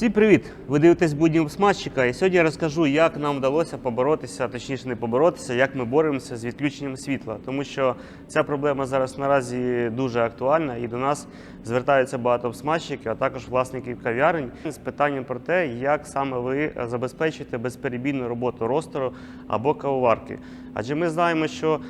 Всім привіт! Ви дивитесь будні смазчика, і сьогодні я розкажу, як нам вдалося поборотися, точніше не поборотися, як ми боремося з відключенням світла. Тому що ця проблема зараз наразі дуже актуальна і до нас звертаються багато смазчиків, а також власників кав'ярень з питанням про те, як саме ви забезпечите безперебійну роботу ростеру або кавоварки. Адже ми знаємо, що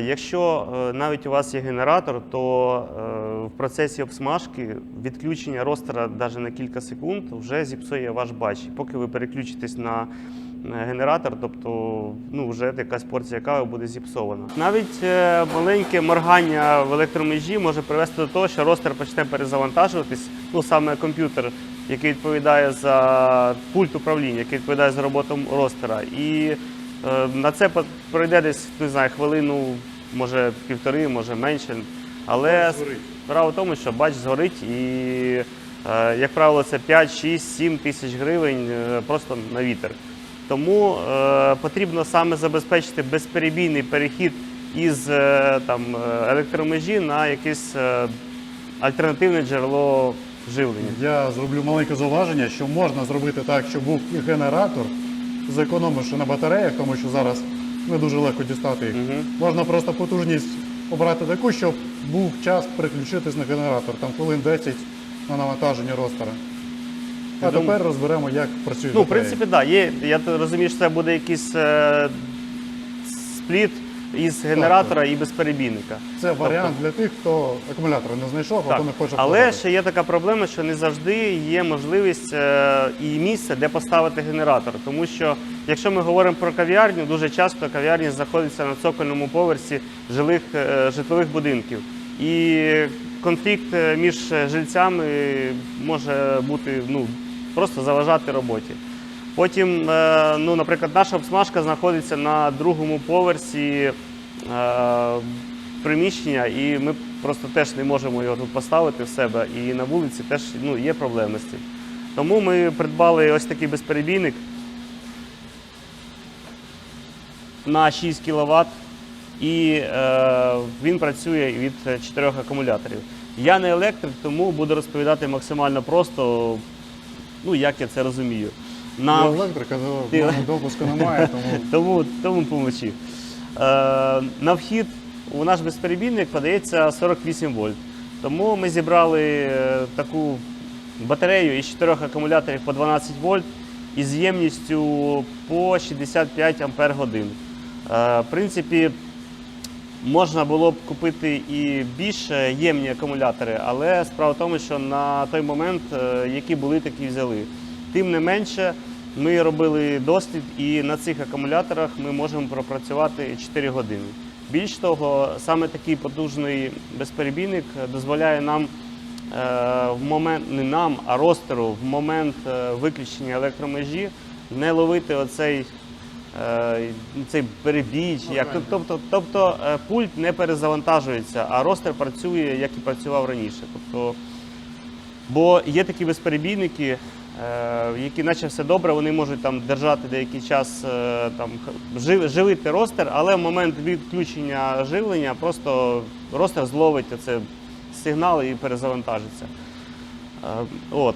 Якщо е, навіть у вас є генератор, то е, в процесі обсмажки відключення ростера навіть на кілька секунд вже зіпсує ваш бач. Поки ви переключитесь на е, генератор, тобто ну, вже якась порція кави буде зіпсована. Навіть е, маленьке моргання в електромежі може привести до того, що ростер почне перезавантажуватись, ну саме комп'ютер, який відповідає за пульт управління, який відповідає за роботу ростера. І Е, На це пройде десь не знаю, хвилину, може півтори, може менше. Але справа в тому, що бач згорить і, е, як правило, це 5, 6, 7 тисяч гривень е, просто на вітер. Тому е, потрібно саме забезпечити безперебійний перехід із е, там, е, електромежі на якесь е, альтернативне джерело живлення. Я зроблю маленьке зауваження, що можна зробити так, щоб був і генератор, зекономивши на батареях, тому що зараз не дуже легко дістати їх. Мгм. Можна просто потужність обрати таку, щоб був час переключитись на генератор, там хвилин 10 на навантаження ростера. А Я тепер розберемо, як працює Ну, в батарея. принципі, так. Є. Я розумію, що це буде якийсь е, спліт із генератора і безперебійника. Це варіант для тих, хто акумулятор не знайшов, Так. або не хоче Але ще є така проблема, що не завжди є можливість е, і місце, де поставити генератор. Тому що, якщо ми говоримо про кав'ярню, дуже часто кав'ярня знаходиться на цокольному поверсі жилих, е, житлових будинків. І конфлікт е, між жильцями може бути ну, просто заважати роботі. Потім, е, ну, наприклад, наша обсмажка знаходиться на другому поверсі е, приміщення, і ми просто теж не можемо його тут поставити в себе. І на вулиці теж ну, є проблеми з цим. Тому ми придбали ось такий безперебійник на 6 кВт, і е, він працює від 4 акумуляторів. Я не електрик, тому буду розповідати максимально просто, ну, як я це розумію. На Я електрика, в мене допуску немає, тому тому, тому. Е, на вхід у наш безперебійник подається 48 вольт. Тому ми зібрали е, таку батарею із 4 акумуляторів по 12 вольт із ємністю по 65 ампер годин. Е, в принципі, Можна було б купити і більш ємні акумулятори, але справа в тому, що на той момент, е, які були, такі взяли. Тим не менше, ми робили дослід, і на цих акумуляторах ми можемо пропрацювати 4 години. Більш того, саме такий потужний безперебійник дозволяє нам е, в момент не нам, а ростеру в момент е, виключення електромежі не ловити оцей е, цей перебій, як. Тобто, тобто пульт не перезавантажується, а ростер працює, як і працював раніше. Тобто, бо є такі безперебійники, які, наче все добре, вони можуть там держати деякий час, е, там, жив- живити ростер, але в момент відключення живлення просто ростер зловить оце сигнал і перезавантажиться. Е, От.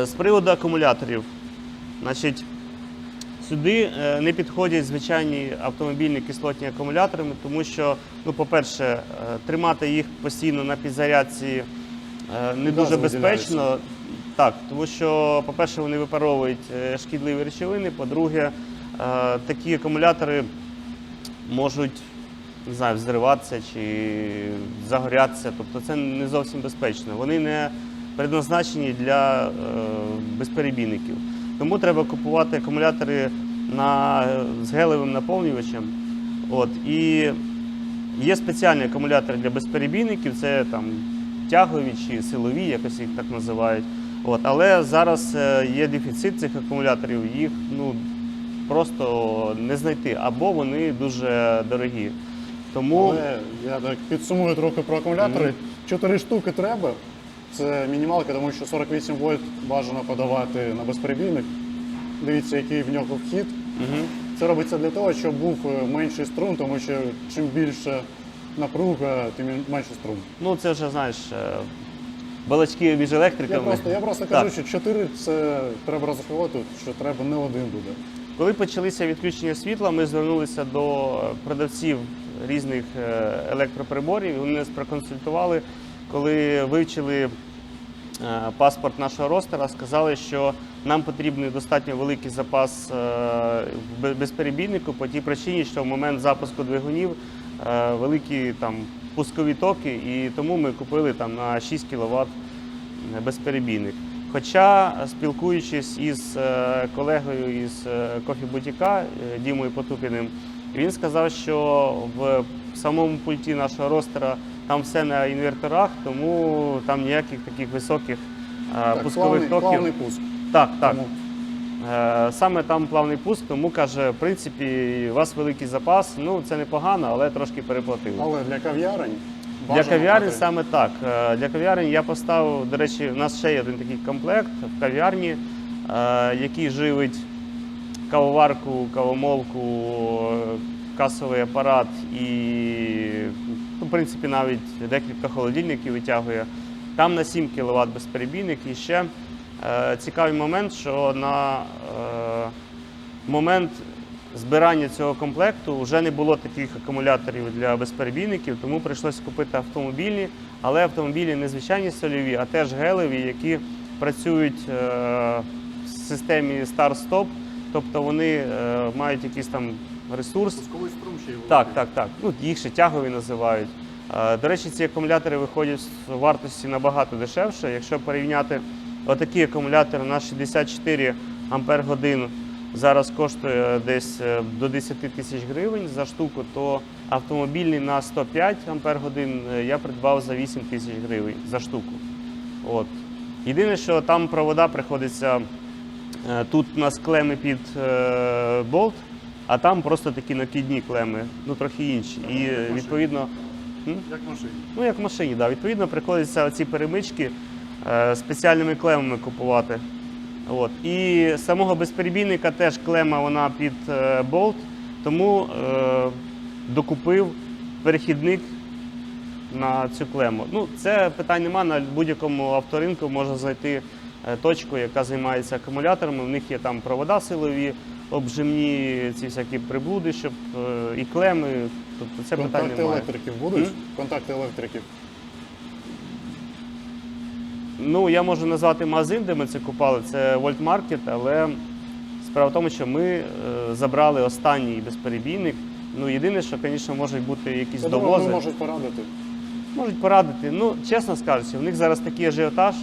Е, З приводу акумуляторів, значить, Сюди е, не підходять звичайні автомобільні кислотні акумулятори, тому що, ну, по-перше, е, тримати їх постійно на підзарядці е, не дуже безпечно. Так, тому що, по-перше, вони випаровують е, шкідливі речовини. По-друге, е, такі акумулятори можуть не знаю, взриватися чи загорятися. Тобто це не зовсім безпечно. Вони не предназначені для е, безперебійників. Тому треба купувати акумулятори на, з гелевим наповнювачем. От, і є спеціальні акумулятори для безперебійників, це там тягові чи силові, якось їх так називають. От, але зараз е, є дефіцит цих акумуляторів, їх ну, просто не знайти, або вони дуже дорогі. Тому Але я так підсумую трохи про акумулятори. Чотири штуки треба. Це мінімалка, тому що 48 вольт бажано подавати на безперебійник. Дивіться, який в нього вхід. Мгм. Це робиться для того, щоб був е, менший струм, тому що чим більше напруга, тим менше струм. Ну, це вже знаєш, е, балачки між Я електриками. просто, я просто кажу, що 4 це треба розраховувати, що треба не один буде. Коли почалися відключення світла, ми звернулися до продавців різних е, електроприборів. Вони нас проконсультували, коли вивчили е, паспорт нашого ростера, сказали, що нам потрібний достатньо великий запас е, в безперебійнику по тій причині, що в момент запуску двигунів великі там пускові токи, і тому ми купили там на 6 кВт безперебійник. Хоча, е, спілкуючись із е, колегою із е, кофі-бутіка е, Дімою Потупіним, він сказав, що в самому пульті нашого ростера там все на інверторах, тому там ніяких таких високих е, Так, пускових плавний, токів. плавний пуск. Так, так. Тому Е, Саме там плавний пуск, тому каже, в принципі, у вас великий запас. Ну це непогано, але трошки переплатили. Але для кав'ярень Для кав'ярень саме так. Е, Для кав'ярень я поставив, до речі, у нас ще є один такий комплект в кав'ярні, е, який живить кавоварку, кавомолку, е, касовий апарат і, ну, в принципі, навіть декілька холодильників витягує. Там на 7 кВт безперебійник. І ще е, цікавий момент, що на е, момент збирання цього комплекту вже не було таких акумуляторів для безперебійників, тому прийшлося купити автомобільні, але автомобілі не звичайні сольові, а теж гелеві, які працюють е, в системі старт-стоп, тобто вони е, мають якийсь там ресурс. Пусковий струм ще й Так, так, так. Ну, їх ще тягові називають. Е, До речі, ці акумулятори виходять з вартості набагато дешевше. Якщо порівняти отакий акумулятор на 64 ампер годин зараз коштує десь е, до 10 тисяч гривень за штуку, то автомобільний на 105 ампер годин е, я придбав за 8 тисяч гривень за штуку. От. Єдине, що там провода приходиться. е, Тут у нас клеми під болт, а там просто такі накидні клеми, ну трохи інші. І відповідно? Як в машині. ну як в машині, да, відповідно приходиться ці перемички спеціальними клемами купувати. От. І самого безперебійника теж клема вона під е, болт, тому е, докупив перехідник на цю клему. Ну, це питань нема. На будь-якому авторинку можна знайти е, точку, яка займається акумуляторами. В них є там провода силові, обжимні ці всякі приблуди, щоб е, і клеми. Тобто це Контакти немає. електриків будуть? М? Контакти електриків. Ну, я можу назвати магазин, де ми це купали, це Volt Market, але справа в тому, що ми е, забрали останній безперебійник. Ну, єдине, що, звісно, можуть бути якісь Я думаю, довози. вони можуть порадити. Можуть порадити. Ну, чесно скажучи, в них зараз такий ажіотаж,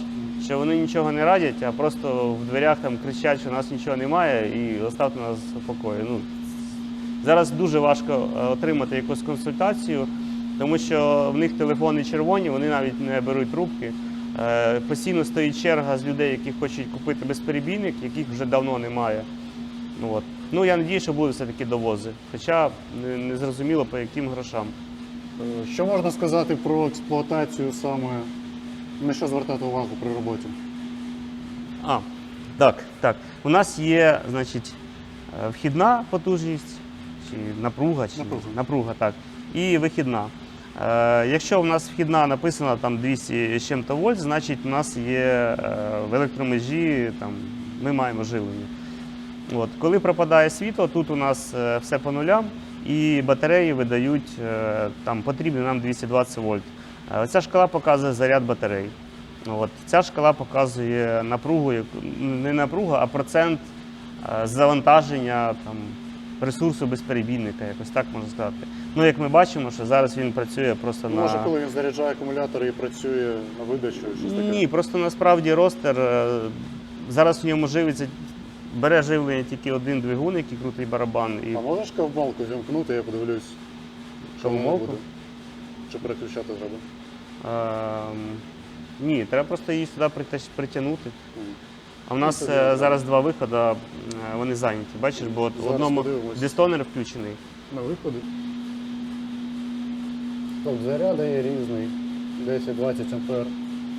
що вони нічого не радять, а просто в дверях там кричать, що у нас нічого немає, і оставте нас у покої. Ну, зараз дуже важко е, отримати якусь консультацію, тому що в них телефони червоні, вони навіть не беруть трубки. Е, Постійно стоїть черга з людей, які хочуть купити безперебійник, яких вже давно немає. Ну, от. ну я надію, що будуть все-таки довози. Хоча не, не зрозуміло по яким грошам. Е, Що можна сказати про експлуатацію саме, на що звертати увагу при роботі? А, так, так. У нас є, значить, е, вхідна потужність, чи напруга, чи Напруга. напруга так, і вихідна. Е, якщо у нас вхідна написана там 200 з чим-то вольт, значить у нас є е, в електромежі, там, ми маємо живлення. От. Коли пропадає світло, тут у нас е, все по нулям, і батареї видають там, потрібні нам 220 вольт. Ця шкала показує заряд батарей. От. Ця шкала показує напругу, не напругу, а процент завантаження там, ресурсу безперебійника, якось так можна сказати. Ну, як ми бачимо, що зараз він працює просто на. Може, коли він заряджає акумулятор і працює на видачу, щось таке? Ні, просто насправді ростер е, зараз в ньому живиться, бере живлення тільки один двигун, який крутий барабан. І А можеш ковбалку вімкнути, я подивлюсь, що воно буде? Чи переключати треба? Ем, ні, треба просто її сюди притягнути. Мгм. А в нас е, зараз два виходи, е, вони зайняті. Бачиш, бо от в Зараз одному подивимось. дистонер включений. На виходи. Тобто заряди є різний, 10-20 ампер.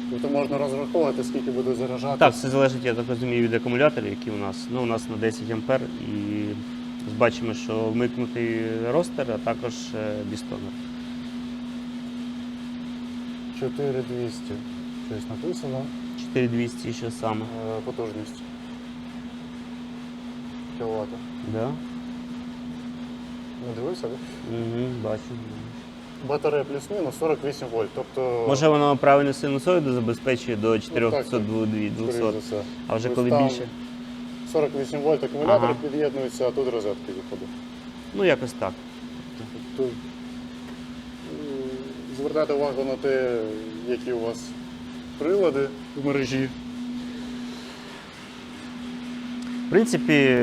Тобто можна розраховувати, скільки буде заряджати. Так, це залежить, я так розумію, від акумуляторів, які у нас. Ну, у нас на 10 ампер і бачимо, що вмикнутий ростер, а також е, дистонер. 4200. Щось написано. 4200 що саме. Е, Потужність. Кіловата. Да? Не дивився, так? Угу, бачу. Батарея плюс-мінус 48 вольт. Тобто, Може воно правильну синусоїду забезпечує до Ну, так, 400 скоріш 200 за все. а вже Ось коли там більше. 48 вольт акумулятор Ага. під'єднується, а тут розетки виходить. Ну якось так. М, звертайте увагу на те, які у вас прилади в мережі. В принципі,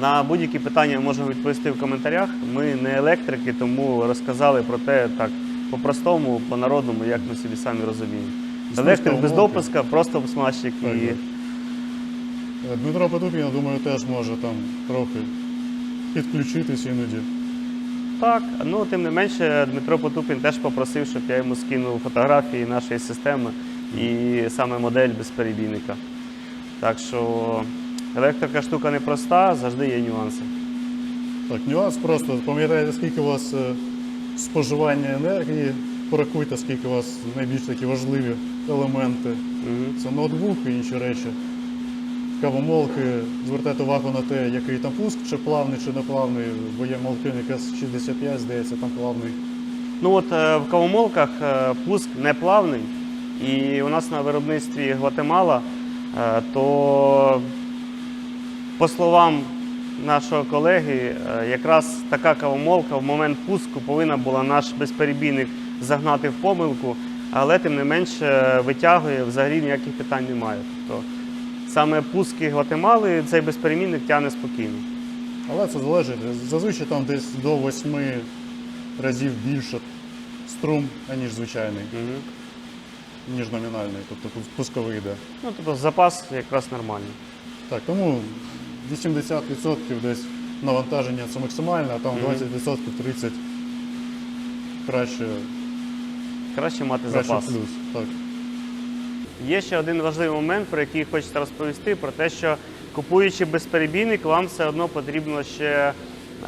на будь-які питання можемо відповісти в коментарях. Ми не електрики, тому розказали про те так по-простому, по-народному, як ми собі самі розуміємо. Електрик без допуска, просто смазчик Так, і. Е, Дмитро Потупін, я думаю, теж може там трохи підключитись іноді. Так, ну тим не менше, Дмитро Потупін теж попросив, щоб я йому скинув фотографії нашої системи і саме модель безперебійника. Так що електрика штука непроста, завжди є нюанси. Так, нюанс просто пам'ятаєте, скільки у вас е, споживання енергії, порахуйте, скільки у вас найбільш такі важливі елементи. Це ноутбук і інші речі. Кавомолки, звертайте увагу на те, який там пуск, чи плавний, чи неплавний, бо є молки, якраз 65, здається, там плавний. Ну от е, в кавомолках е, пуск не плавний, і у нас на виробництві Гватемала, е, то по словам нашого колеги, якраз така кавомолка в момент пуску повинна була наш безперебійник загнати в помилку, але тим не менше витягує, взагалі ніяких питань немає. Тобто саме пуски Гватемали цей безперебійник тягне спокійно. Але це залежить. Зазвичай там десь до 8 разів більше струм, аніж звичайний, Угу. ніж номінальний, тобто пус- пусковий йде. Ну, тобто запас якраз нормальний. Так, тому 80% десь навантаження це максимальне, а там Мгм. 20% 30% краще, Краще мати краще запас. плюс. Так. Є ще один важливий момент, про який хочеться розповісти, про те, що купуючи безперебійник, вам все одно потрібно ще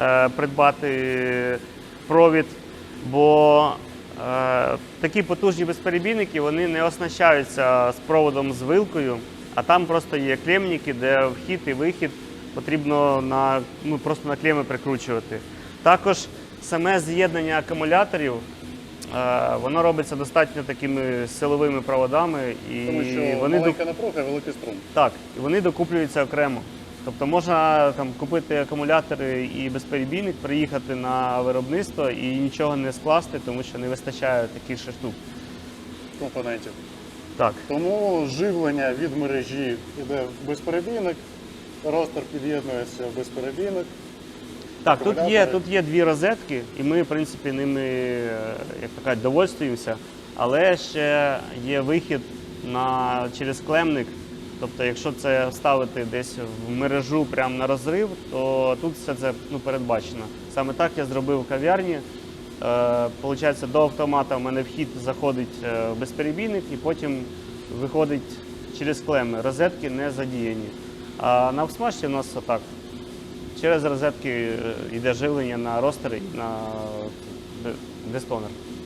е, придбати провід, бо е, такі потужні безперебійники вони не оснащаються з проводом з вилкою, а там просто є клемніки, де вхід і вихід потрібно на, ну, просто на клеми прикручувати. Також саме з'єднання акумуляторів. Е, Воно робиться достатньо такими силовими проводами, і Тому що вони до... напруга, великий струм. так, і вони докуплюються окремо. Тобто можна там купити акумулятори і безперебійник, приїхати на виробництво і нічого не скласти, тому що не вистачає таких ще штук. компонентів. Так, Тому живлення від мережі йде в безперебійник, ростер під'єднується в безперебійник. Так тут є, тут є дві розетки, і ми, в принципі, ними, е, як кажуть, довольствуємося. Але ще є вихід на, через клемник. Тобто, якщо це ставити десь в мережу прямо на розрив, то тут все це ну, передбачено. Саме так я зробив в кав'ярні. Е, Получається, до автомата в мене вхід заходить е, в безперебійник і потім виходить через клеми. Розетки не задіяні. А на всмашці у нас отак. Через розетки е, йде живлення на ростер на д- дистонер.